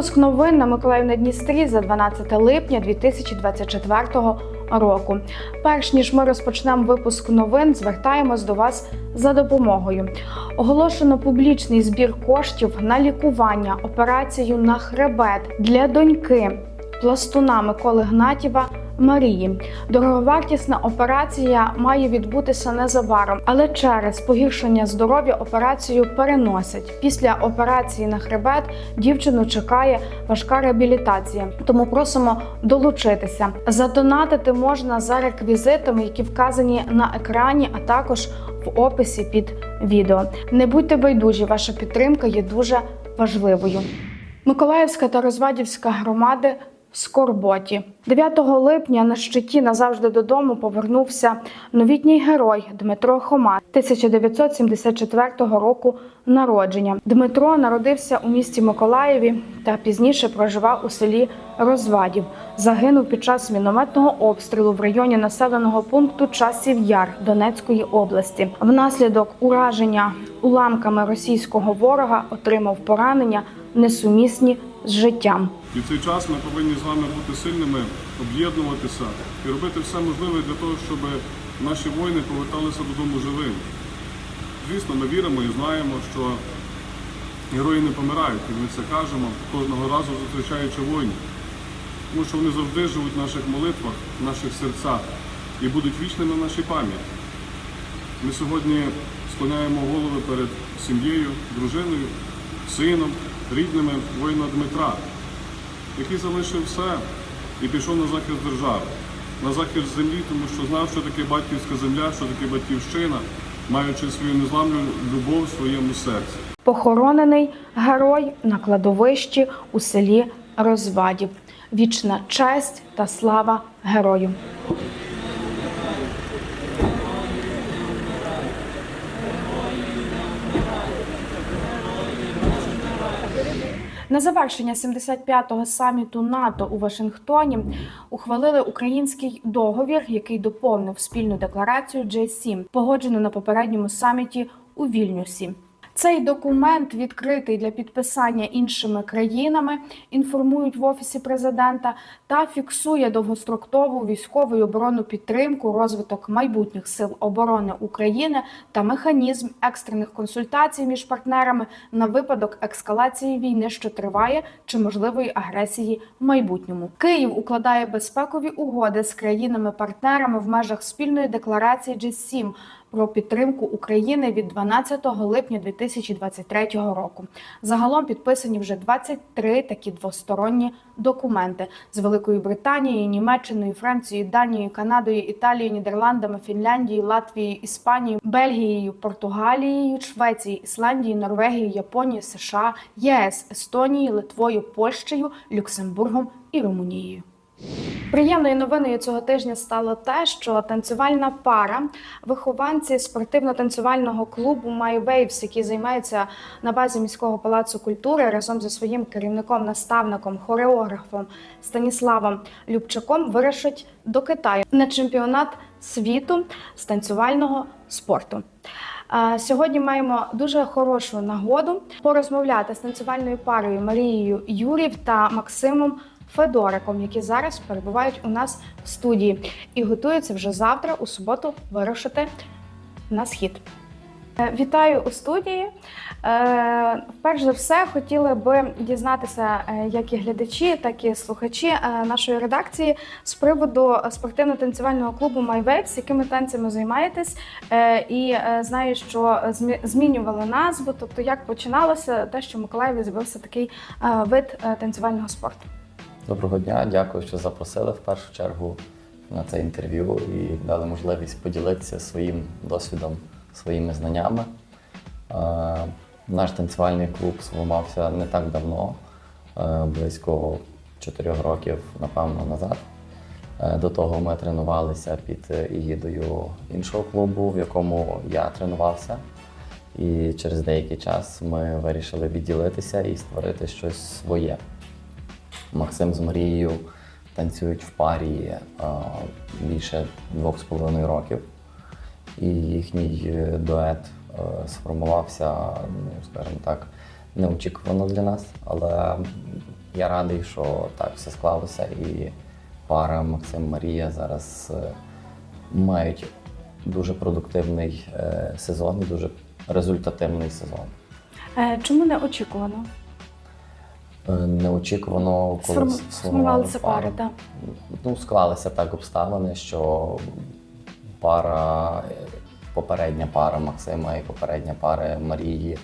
Випуск новин на Миколаїв на Дністрі за 12 липня 2024 року. Перш ніж ми розпочнемо випуск новин, звертаємось до вас за допомогою. Оголошено публічний збір коштів на лікування, операцію на хребет для доньки пластуна Миколи Гнатєва. Марії дороговартісна операція має відбутися незабаром, але через погіршення здоров'я операцію переносять. Після операції на хребет дівчину чекає важка реабілітація. Тому просимо долучитися. Задонатити можна за реквізитами, які вказані на екрані, а також в описі під відео. Не будьте байдужі, ваша підтримка є дуже важливою. Миколаївська та Розвадівська громади скорботі. 9 липня на щиті назавжди додому повернувся новітній герой Дмитро Хома 1974 року народження. Дмитро народився у місті Миколаєві та пізніше проживав у селі Розвадів. Загинув під час мінометного обстрілу в районі населеного пункту Часів Яр Донецької області. Внаслідок ураження уламками російського ворога отримав поранення несумісні з життям. І в цей час ми повинні з вами бути сильними, об'єднуватися і робити все можливе для того, щоб наші воїни поверталися додому живими. Звісно, ми віримо і знаємо, що герої не помирають, і ми це кажемо кожного разу зустрічаючи воїнів. Тому що вони завжди живуть в наших молитвах, в наших серцях і будуть вічними в нашій пам'яті. Ми сьогодні склоняємо голови перед сім'єю, дружиною, сином, рідними воїна Дмитра, який залишив все і пішов на захист держави, на захист землі, тому що знав, що таке батьківська земля, що таке батьківщина, маючи свою незламну любов в своєму серці. Похоронений герой на кладовищі у селі Розвадів. Вічна честь та слава герою. На завершення 75-го саміту НАТО у Вашингтоні ухвалили український договір, який доповнив спільну декларацію G7, погоджену на попередньому саміті у Вільнюсі. Цей документ відкритий для підписання іншими країнами, інформують в офісі президента, та фіксує довгострокову військову і оборонну підтримку, розвиток майбутніх сил оборони України та механізм екстрених консультацій між партнерами на випадок ескалації війни, що триває, чи можливої агресії в майбутньому. Київ укладає безпекові угоди з країнами-партнерами в межах спільної декларації G7 про підтримку України від 12 липня 2023 року. Загалом підписані вже 23 такі двосторонні документи з Великою Британією, Німеччиною, Францією, Данією, Канадою, Італією, Нідерландами, Фінляндією, Латвією, Іспанією, Бельгією, Португалією, Швецією, Ісландією, Норвегією, Японією, США, ЄС, Естонією, Литвою, Польщею, Люксембургом і Румунією. Приємною новиною цього тижня стало те, що танцювальна пара, вихованці спортивно-танцювального клубу My Waves, які займаються на базі міського палацу культури разом зі своїм керівником, наставником, хореографом Станіславом Любчаком, вирушать до Китаю на чемпіонат світу з танцювального спорту. Сьогодні маємо дуже хорошу нагоду порозмовляти з танцювальною парою Марією Юрів та Максимом Федориком, які зараз перебувають у нас в студії і готуються вже завтра, у суботу, вирушити на схід. Е, Вітаю у студії. Е, Перш за все, хотіли би дізнатися, е, як і глядачі, так і слухачі нашої редакції з приводу спортивно-танцювального клубу Waves, якими танцями займаєтесь. І знаю, що змі- змінювали назву, тобто як починалося те, що в Миколаєві з'явився такий вид танцювального спорту. Доброго дня, дякую, що запросили в першу чергу на це інтерв'ю і дали можливість поділитися своїм досвідом, своїми знаннями. Е, Наш танцювальний клуб сформувався не так давно, е, близько 4 років, напевно, назад. Е, До того ми тренувалися під егідою іншого клубу, в якому я тренувався. І через деякий час ми вирішили відділитися і створити щось своє. Максим з Марією танцюють в парі а, більше двох з половиною років. І їхній е, дует е, сформувався, ну, скажімо так, неочікувано для нас, але я радий, що так все склалося, і пара Максим Марія зараз е, мають дуже продуктивний е, сезон дуже результативний сезон. Е, Чому не очікувано? Е, Неочікувано, коли Сформ- Сформувалися пари, так. Ну, склалися так обставини, що пара, е, попередня пара Максима і попередня пара Марії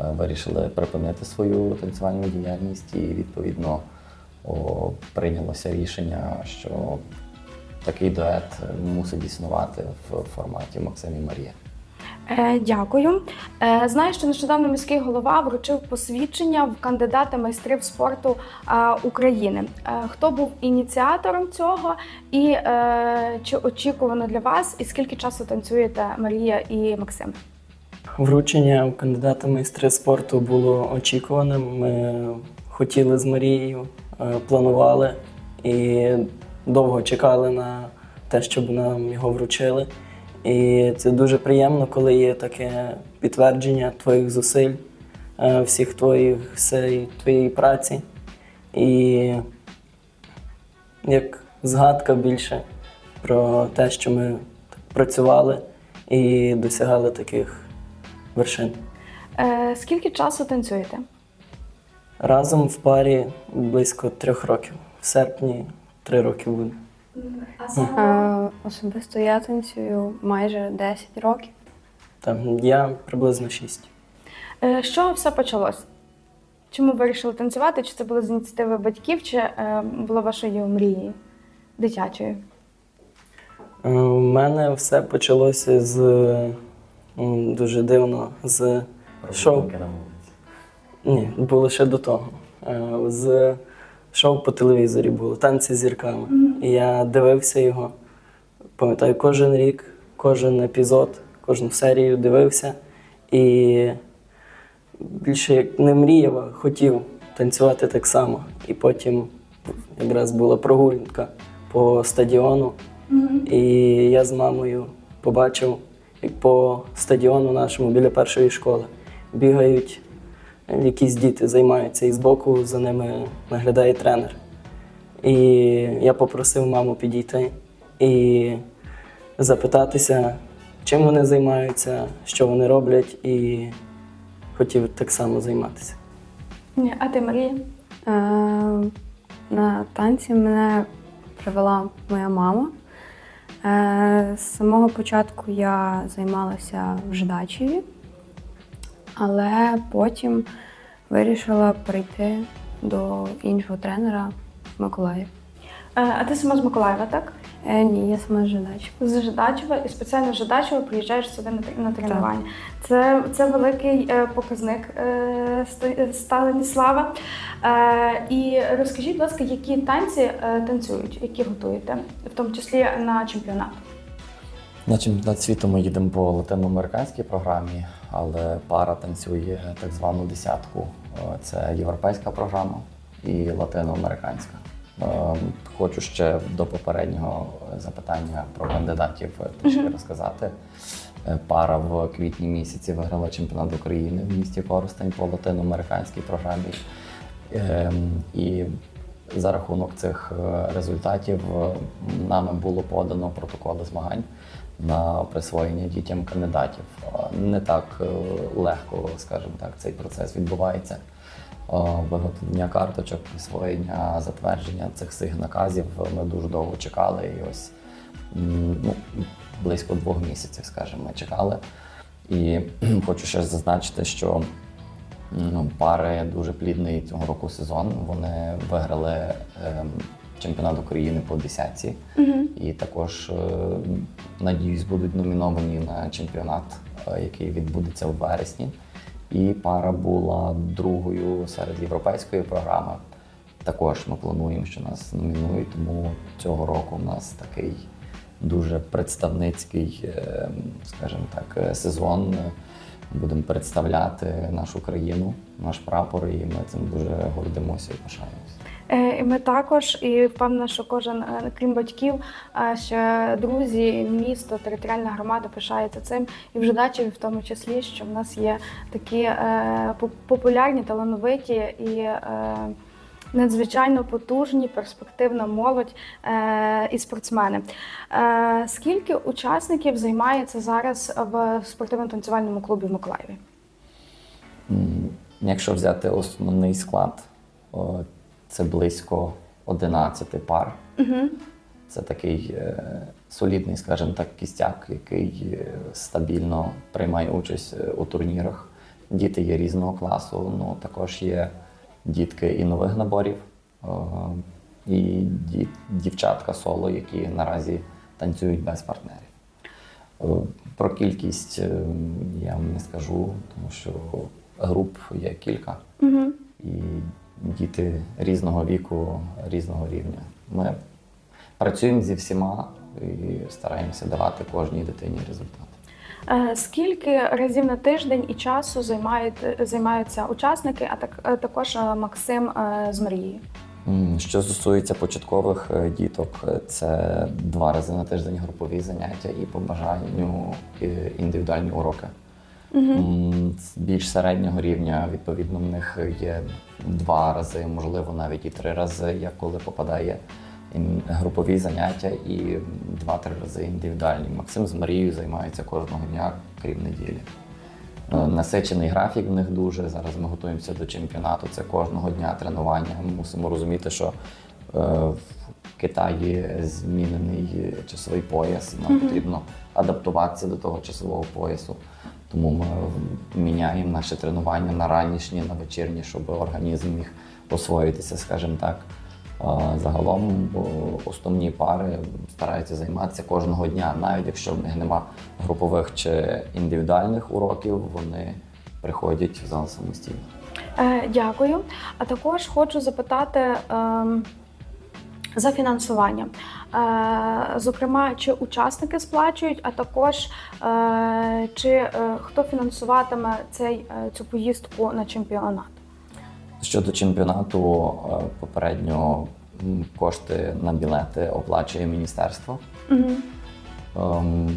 е, вирішили припинити свою танцювальну діяльність, і відповідно о, прийнялося рішення, що такий дует мусить існувати в форматі Максим і Марія. Е, Дякую. Е, Знаю, що нещодавно міський голова вручив посвідчення в кандидата майстрів спорту е, України. Е, Хто був ініціатором цього, і е, чи очікувано для вас, і скільки часу танцюєте Марія і Максим? Вручення кандидата майстри спорту було очікуваним. Ми хотіли з Марією, е, планували і довго чекали на те, щоб нам його вручили. І це дуже приємно, коли є таке підтвердження твоїх зусиль, е, всіх твоїх всієї твоєї праці. І як згадка більше про те, що ми працювали і досягали таких вершин. Е, Скільки часу танцюєте? Разом в парі близько трьох років. В серпні три роки буде. Е, Особисто я танцюю майже 10 років. Там я приблизно шість. Е, З чого все почалось? Чому ви вирішили танцювати? Чи це було з ініціативи батьків, чи е, було вашою мрією дитячою? Е, У мене все почалося з м, дуже дивно з шоу. Прогулянки на вулиці. Ні, було ще до того. Е, З шоу по телевізорі було танці з зірками. І я дивився його. Пам'ятаю, кожен рік, кожен епізод, кожну серію дивився. І більше як не мріяв, а хотів танцювати так само. І потім якраз була прогулянка по стадіону. І я з мамою побачив, як по стадіону нашому біля першої школи бігають якісь діти, займаються, і збоку за ними наглядає тренер. І я попросив маму підійти і запитатися, чим вони займаються, що вони роблять, і хотів так само займатися. А ти Марія? Е, На танці мене привела моя мама. Е, З самого початку я займалася в Ждачеві, але потім вирішила перейти до іншого тренера Миколаїв. Е, А ти сама з Миколаєва, так? Е, Ні, я сама з Ждачева. З Жидачева і спеціально з Жидачева приїжджаєш сюди на, на тренування. Це, це великий е, показник е, Ста- Станіслава. Е, і розкажіть, будь ласка, які танці е, танцюють, які готуєте, в тому числі на чемпіонат. На чемпіонат світу ми їдемо по латиноамериканській програмі, але пара танцює так звану десятку. Це європейська програма і латиноамериканська. Е, Хочу ще до попереднього запитання про кандидатів трішки розказати. Е, Пара в квітні місяці виграла чемпіонат України в місті Коростень по латиноамериканській програмі. Ем, І за рахунок цих е, результатів е, нами було подано протоколи змагань на присвоєння дітям кандидатів. Не так легко, скажімо так, цей процес відбувається. Е, Виготовлення карточок, присвоєння, затвердження цих всіх наказів ми дуже довго чекали. І ось ну, близько двох місяців, скажімо, ми чекали. І хочу ще зазначити, що Ну, пари дуже плідний цього року сезон. Вони виграли ем, чемпіонат України по десятці. І також, е, надіюсь, будуть номіновані на чемпіонат, е, який відбудеться в вересні. І пара була другою серед європейської програми. Також ми плануємо, що нас номінують, тому цього року у нас такий дуже представницький, е, скажімо так, е, сезон. Будемо представляти нашу країну, наш прапор, і ми цим дуже гордимося і пишаємося. Е, І ми також, і впевнена, що кожен, е, крім батьків, е, ще друзі, місто, територіальна громада пишається цим. І в Жидачеві в тому числі, що в нас є такі популярні, талановиті і надзвичайно потужні, перспективна молодь і спортсмени. Скільки учасників займається зараз в спортивно-танцювальному клубі в Миколаєві? Якщо взяти основний склад, це близько 11 пар. Угу. Це такий е, солідний, скажімо так, кістяк, який е, стабільно приймає участь е, у турнірах. Діти є різного класу, ну також є дітки і нових наборів, е, і ді- дівчатка соло, які наразі танцюють без партнерів. Про кількість я вам не скажу, тому що груп є кілька, Угу. і діти різного віку, різного рівня. Ми працюємо зі всіма і стараємося давати кожній дитині результат. Е, Скільки разів на тиждень і часу займають, займаються учасники, а так е, також е, Максим з Марією? М, Що стосується початкових діток, це два рази на тиждень групові заняття і по бажанню індивідуальні уроки. З Більш середнього рівня, відповідно, в них є два рази, можливо, навіть і три рази, як коли попадає групові заняття, і два-три рази індивідуальні. Максим з Марією займаються кожного дня, крім неділі. Е, Насичений графік в них дуже. Зараз ми готуємося до чемпіонату. Це кожного дня тренування. Ми мусимо розуміти, що е, в Китаї змінений часовий пояс. і Нам потрібно адаптуватися до того часового поясу. Тому ми міняємо наше тренування на ранішні, на вечірні, щоб організм міг освоїтися, скажімо так. Загалом основні пари стараються займатися кожного дня, навіть якщо в них нема групових чи індивідуальних уроків, вони приходять в зал самостійно. Е, Дякую. А також хочу запитати ем, за фінансування. Е, Зокрема, чи учасники сплачують, а також е, чи е, хто фінансуватиме цей, цю поїздку на чемпіонат? Щодо чемпіонату, попередньо кошти на білети оплачує міністерство. Угу.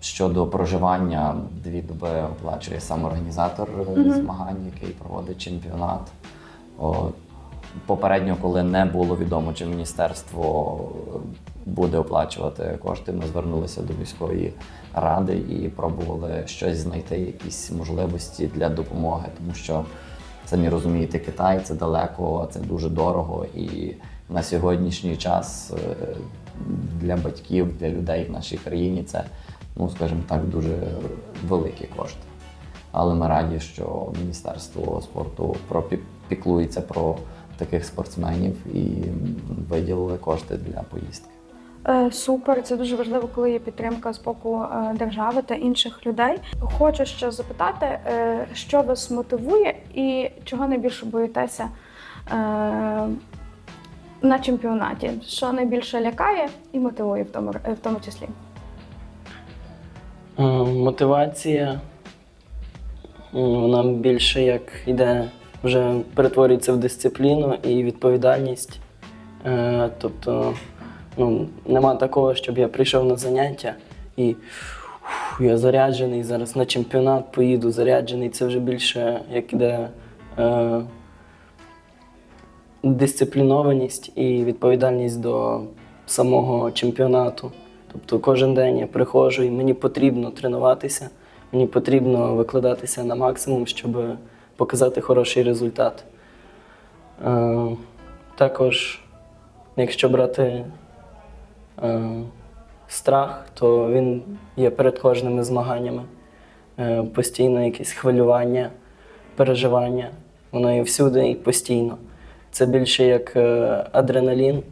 Щодо проживання, дві доби оплачує сам організатор Мгм. змагань, який проводить чемпіонат. О, Попередньо, коли не було відомо, чи міністерство буде оплачувати кошти, ми звернулися до міської ради і пробували щось знайти, якісь можливості для допомоги, тому що самі розумієте, Китай це далеко, це дуже дорого, і на сьогоднішній час е, для батьків, для людей в нашій країні це, ну скажімо так, дуже великі кошти. Але ми раді, що Міністерство спорту пропі- піклується про таких спортсменів і виділили кошти для поїздки. Е, Супер, це дуже важливо, коли є підтримка з боку е, держави та інших людей. Хочу ще запитати, е, що вас мотивує і чого найбільше боїтеся на чемпіонаті? Що найбільше лякає і мотивує в тому, в тому числі? Е, Мотивація, вона більше як йде, вже перетворюється в дисципліну і відповідальність. Е, Тобто ну, нема такого, щоб я прийшов на заняття і «Фу, я заряджений, зараз на чемпіонат поїду заряджений. Це вже більше як іде е, дисциплінованість і відповідальність до самого чемпіонату. Тобто кожен день я приходжу і мені потрібно тренуватися, мені потрібно викладатися на максимум, щоб показати хороший результат. Е, також, якщо брати е, страх, то він є перед кожними змаганнями. Е, постійно якесь хвилювання, переживання, воно є всюди і постійно. Це більше як адреналін,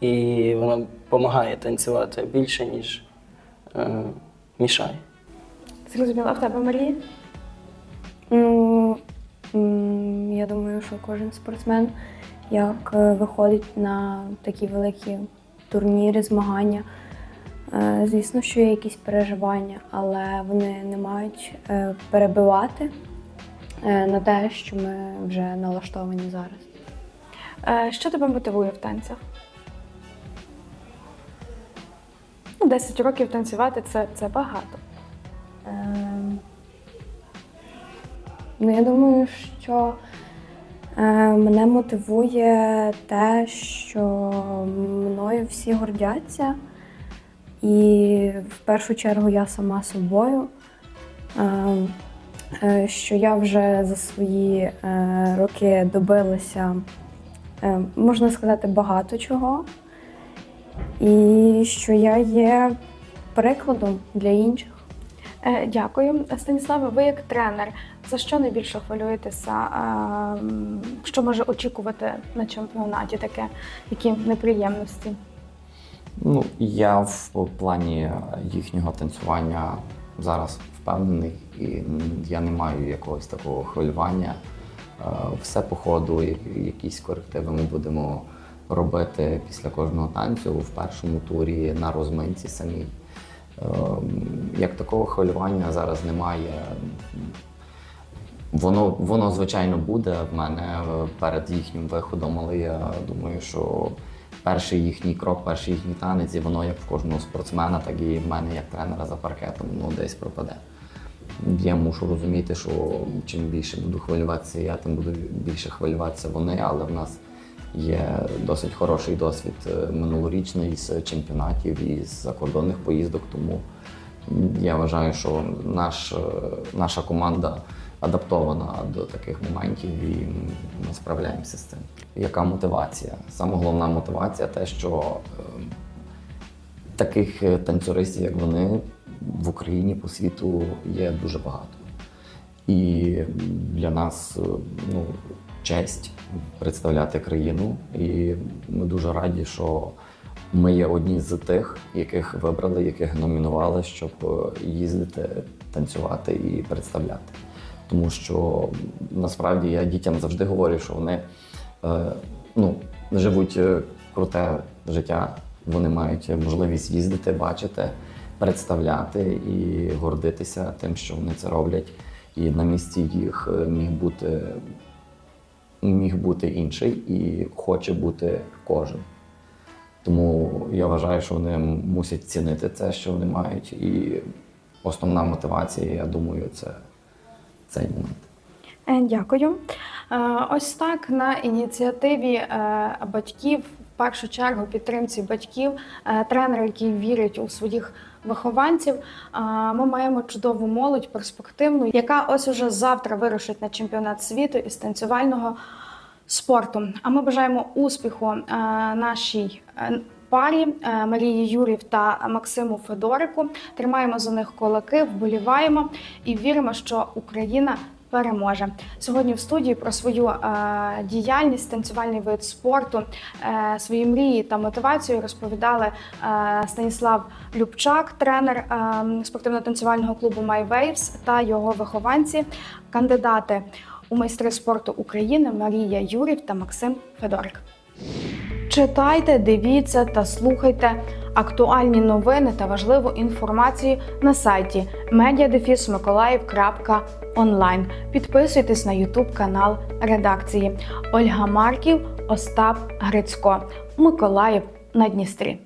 і воно допомагає танцювати більше, ніж мішає. Зрозуміла в тебе Марія? Ну, я думаю, що кожен спортсмен, як е, виходить на такі великі турніри, змагання, е, звісно, що є якісь переживання, але вони не мають е, перебивати на те, що ми вже налаштовані зараз. Що тебе мотивує в танцях? Ну, 10 років танцювати це, це багато. Ну, я думаю, що Е, Мене мотивує те, що мною всі гордяться, і в першу чергу я сама собою. Е, е, Що я вже за свої е, роки добилася, е, можна сказати, багато чого. І що я є прикладом для інших. Е, Дякую, Станіславе. Ви як тренер, за що найбільше хвилюєтеся? Е, Що може очікувати на чемпіонаті? Таке, які неприємності? Ну, я в плані їхнього танцювання зараз впевнений, і я не маю якогось такого хвилювання. Е, Все по ходу, якісь корективи ми будемо робити після кожного танцю в першому турі на розминці самій. Е, Як такого хвилювання зараз немає. Воно, воно звичайно буде в мене е, перед їхнім виходом, але я думаю, що перший їхній крок, перший їхній танець, і воно як в кожного спортсмена, так і в мене як тренера за паркетом, ну десь пропаде. Я мушу розуміти, що чим більше буду хвилюватися я, тим буду більше хвилюватися вони, але в нас є досить хороший досвід е, минулорічний з чемпіонатів і з закордонних поїздок. Тому я вважаю, що наш, е, наша команда адаптована до таких моментів і ми справляємося з цим. Яка мотивація? Саме головна мотивація те, що е, таких е, танцюристів, як вони, в Україні по світу є дуже багато. І для нас е, ну, честь представляти країну. І ми дуже раді, що ми є одні з тих, яких вибрали, яких номінували, щоб їздити, танцювати і представляти. Тому що насправді я дітям завжди говорю, що вони е, ну, живуть е, круте життя, вони мають можливість їздити, бачити, представляти і гордитися тим, що вони це роблять. І на місці їх е, міг бути, міг бути інший і хоче бути кожен. Тому я вважаю, що вони мусять цінити це, що вони мають. І основна мотивація, я думаю, це цей момент. Е, Дякую. Е, Ось так на ініціативі е, батьків, в першу чергу підтримці батьків, тренери, які вірять у своїх вихованців. Ми маємо чудову молодь, перспективну, яка ось уже завтра вирушить на чемпіонат світу із танцювального спорту. А ми бажаємо успіху нашій парі е, Марії Юрів та Максиму Федорику. Тримаємо за них кулаки, вболіваємо і віримо, що Україна переможе. Сьогодні в студії про свою е, діяльність, танцювальний вид спорту, е, свої мрії та мотивацію розповідали е, Станіслав Любчак, тренер е, спортивно-танцювального клубу My Waves та його вихованці, кандидати у майстри спорту України Марія Юрів та Максим Федорик. Читайте, дивіться та слухайте актуальні новини та важливу інформацію на сайті mediadefismikolaev.online. Підписуйтесь на YouTube канал редакції Ольга Марків, Остап Грицько, Миколаїв на Дністрі.